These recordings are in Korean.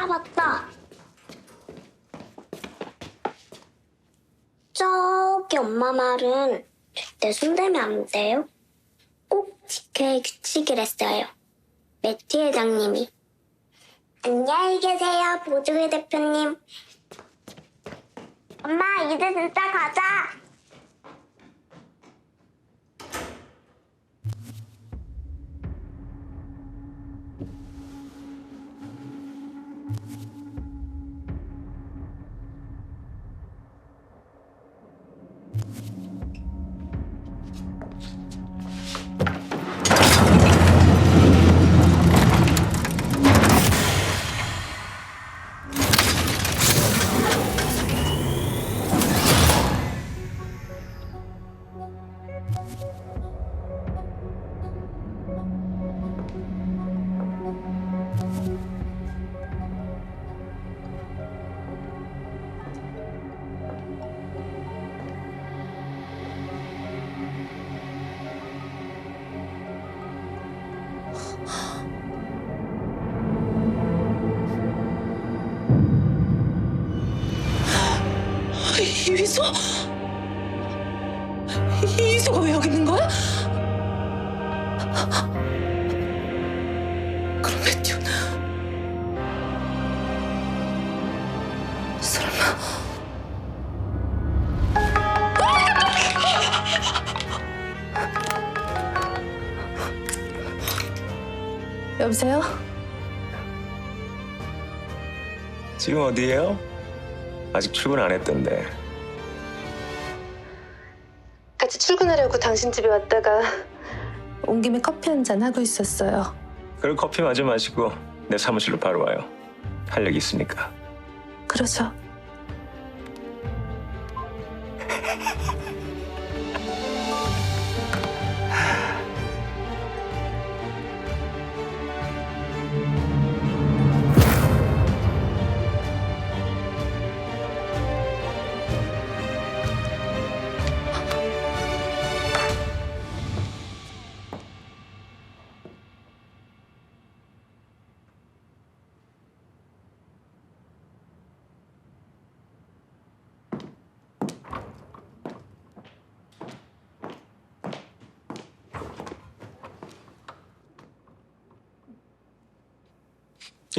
아, 맞다. 저기 엄마 말은 절대 손대면 안 돼요. 꼭 지켜야 할 규칙이랬어요. 매티 회장님이. 안녕히 계세요, 보조회 대표님. 엄마, 이제 진짜 가자. 이휘소? 이휘소가 왜 여기 있는 거야? 그럼 매튜는 설마 여보세요? 지금 어디에요? 아직 출근 안 했던데. 출근하려고 당신 집에 왔다가 온 김에 커피 한 잔 하고 있었어요. 그럼 커피 마저 마시고 내 사무실로 바로 와요. 할 얘기 있으니까. 그러죠.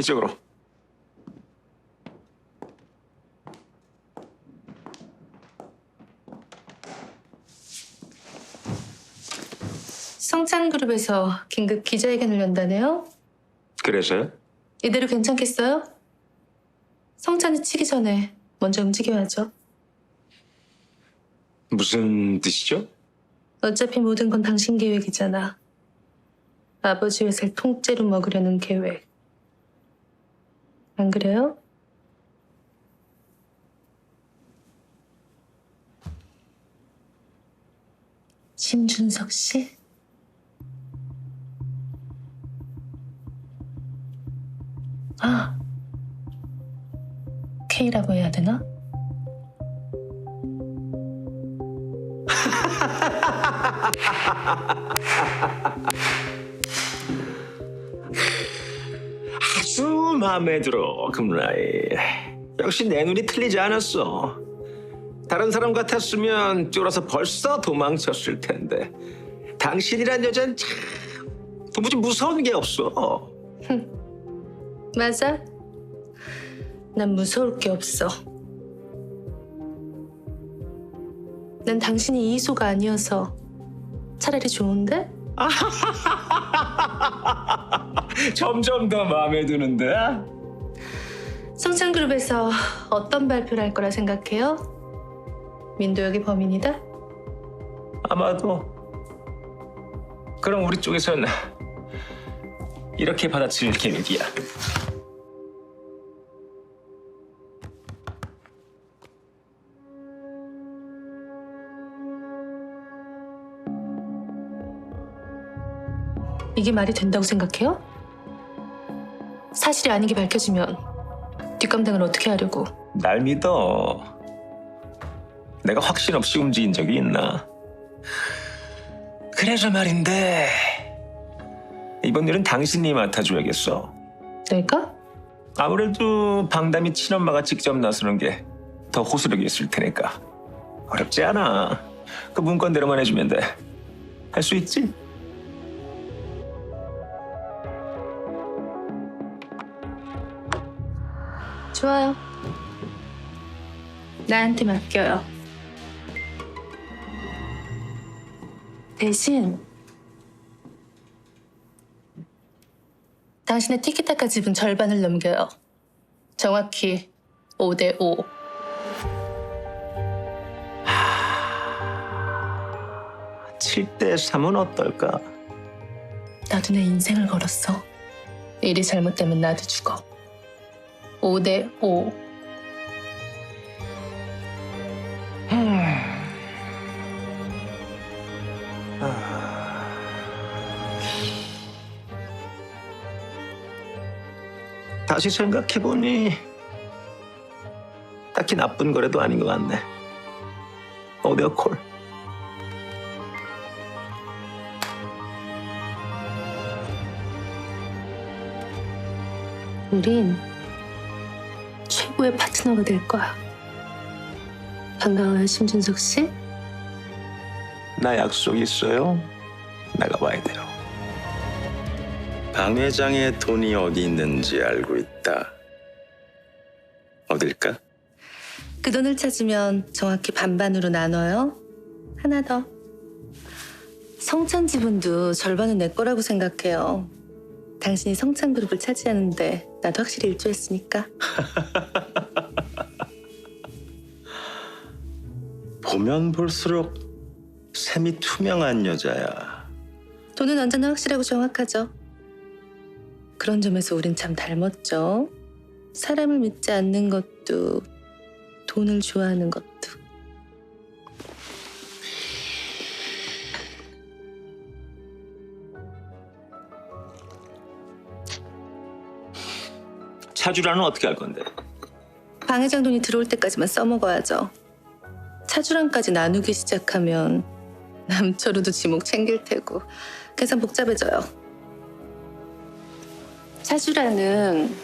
이쪽으로. 성찬그룹에서 긴급 기자회견을 연다네요. 그래서요? 이대로 괜찮겠어요? 성찬이 치기 전에 먼저 움직여야죠. 무슨 뜻이죠? 어차피 모든 건 당신 계획이잖아. 아버지 회사를 통째로 먹으려는 계획. 안 그래요? 신준석 씨? 아, K라고 해야 되나? 마음에 들어, 금라이. 역시 내 눈이 틀리지 않았어. 다른 사람 같았으면 쫄아서 벌써 도망쳤을 텐데. 당신이란 여자는 참 도무지 무서운 게 없어. 맞아. 난 무서울 게 없어. 난 당신이 이소가 아니어서 차라리 좋은데? 점점 더 마음에 드는데? 성창그룹에서 어떤 발표를 할 거라 생각해요? 민도역이 범인이다? 아마도. 그럼 우리 쪽에선 이렇게 받아들일 계획이야. 이게 말이 된다고 생각해요? 사실이 아닌 게 밝혀지면 뒷감당을 어떻게 하려고? 날 믿어. 내가 확신 없이 움직인 적이 있나? 그래서 말인데 이번 일은 당신이 맡아줘야겠어. 내가? 아무래도 방담이 친엄마가 직접 나서는 게 더 호소력이 있을 테니까 어렵지 않아. 그 문건대로만 해주면 돼. 할 수 있지? 좋아요. 나한테 맡겨요. 대신 당신의 티키타카 지분 절반을 넘겨요. 정확히 5대 5. 칠대 3은 어떨까? 나도 내 인생을 걸었어. 일이 잘못되면 나도 죽어. 5대 5. 다시 생각해보니 딱히 나쁜 거래도 아닌 것 같네. 어디가 콜? 우린 최고의 파트너가 될 거야. 반가워요, 심준석 씨. 나 약속 있어요. 나가봐야 돼요. 방 회장의 돈이 어디 있는지 알고 있다. 어딜까? 그 돈을 찾으면 정확히 반반으로 나눠요. 하나 더. 성찬 지분도 절반은 내 거라고 생각해요. 당신이 성찬 그룹을 차지하는데 나도 확실히 일조했으니까. 보면 볼수록 셈이 투명한 여자야. 돈은 언제나 확실하고 정확하죠. 그런 점에서 우린 참 닮았죠. 사람을 믿지 않는 것도 돈을 좋아하는 것도. 차주라는 어떻게 할 건데? 방 회장 돈이 들어올 때까지만 써먹어야죠. 차주랑까지 나누기 시작하면 남철우도 지목 챙길 테고 계산 복잡해져요. 차주라는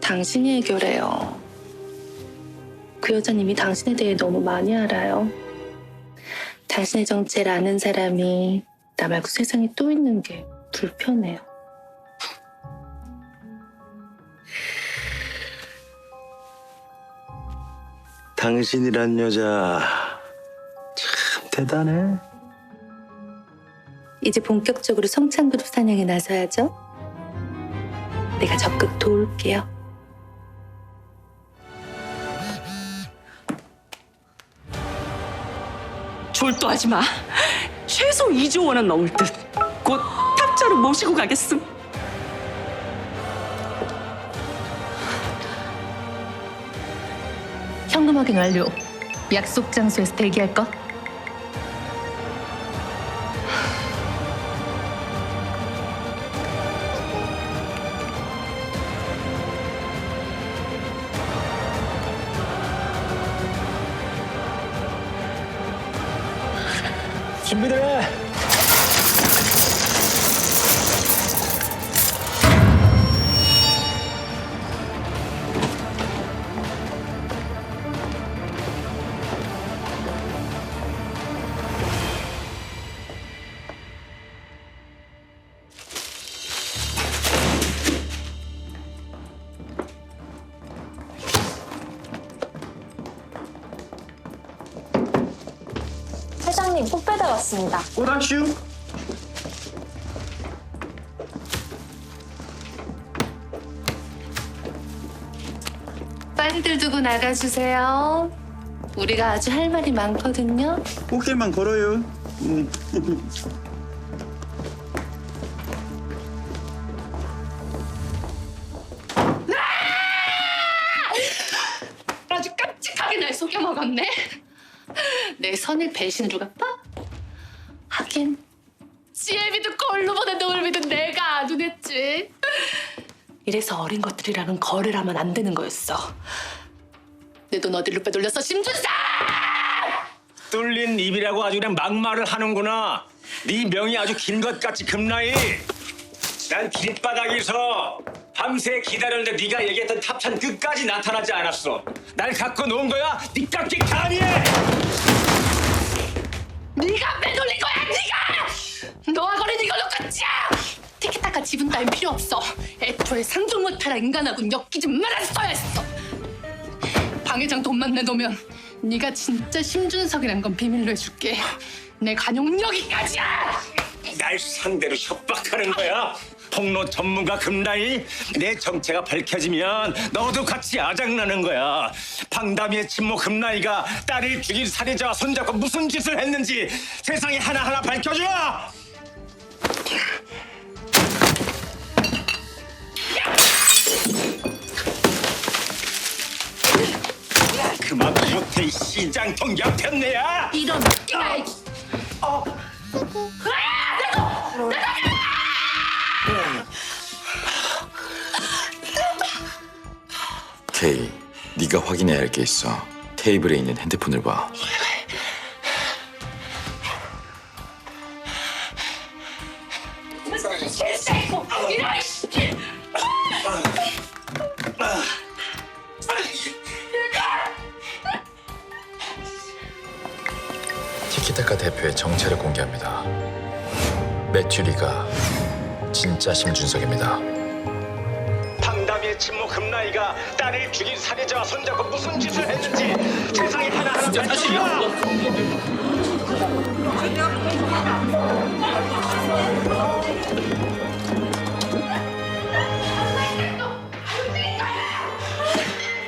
당신이 해결해요. 그 여자님이 당신에 대해 너무 많이 알아요. 당신의 정체를 아는 사람이 나 말고 세상에 또 있는 게 불편해요. 당신이란 여자 참 대단해. 이제 본격적으로 성창그룹 사냥에 나서야죠. 내가 적극 도울게요. 졸도하지 마. 최소 2조 원은 넘을 듯. 곧 탑자로 모시고 가겠음. 현금 확인 완료. 약속 장소에서 대기할 것. 준비돼. 왔습니다. 오락슈? 빨리들 두고 나가주세요. 우리가 아주 할 말이 많거든요. 꽃길만 걸어요. 음. 아주 깜찍하게 날 속여 먹었네. 내 선을 배신으로 갚아? 하긴 지혜 믿고 꼴로 보낸 놈을 믿은 내가 눈했지. 이래서 어린 것들이랑은 거래를 하면 안 되는 거였어. 내 돈 어디로 빼돌렸어, 심준사! 뚫린 입이라고 아주 그냥 막말을 하는구나. 네 명이 아주 긴 것 같이 금나이. 난 길바닥에서 밤새 기다렸는데 네가 얘기했던 탑찬 끝까지 나타나지 않았어. 날 갖고 놓은 거야? 네 깍지 감이해! 네가 빼돌린 거야 네가 너와 거린 이걸로 끝이야 티키타카 지분 따윈 필요 없어. 애초에 상종 못하라 인간하고는 엮이지 말았어야 했어. 방 회장 돈만 내놓으면 네가 진짜 심준석이란 건 비밀로 해줄게. 내 간용 여기까지야! 날 상대로 협박하는 거야? 폭로 전문가 금라이? 내 정체가 밝혀지면 너도 같이 아작나는 거야. 방담이의 친모 금라이가 딸을 죽인 살인자와 손잡고 무슨 짓을 했는지 세상에 하나하나 밝혀줘 이 시장통 옆편네야 이런 끼가 케이, 네가 확인해야 할 게 있어. 테이블에 있는 핸드폰을 봐. 티키타카 대표의 정체를 공개합니다. 메추리가 진짜 심준석입니다. 방담이의 친모 금나이가 딸을 죽인 살인자와 손잡고 무슨 짓을 했는지 세상에 하나하나 밝혀줘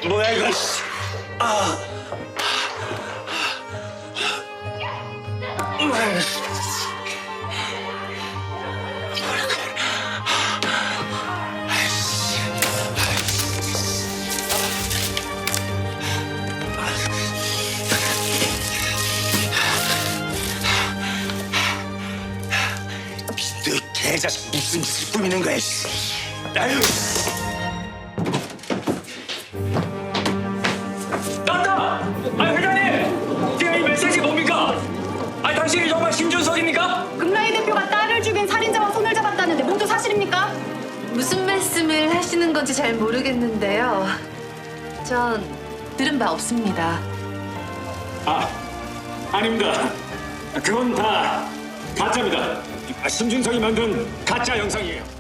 뭐야 이거 씨. 개자식 무슨 짓을 꾸미는 거야 씨. 아유 건지 잘 모르겠는데요. 전 들은 바 없습니다. 아 아닙니다. 그건 다 가짜입니다. 심준석이 만든 가짜 영상이에요.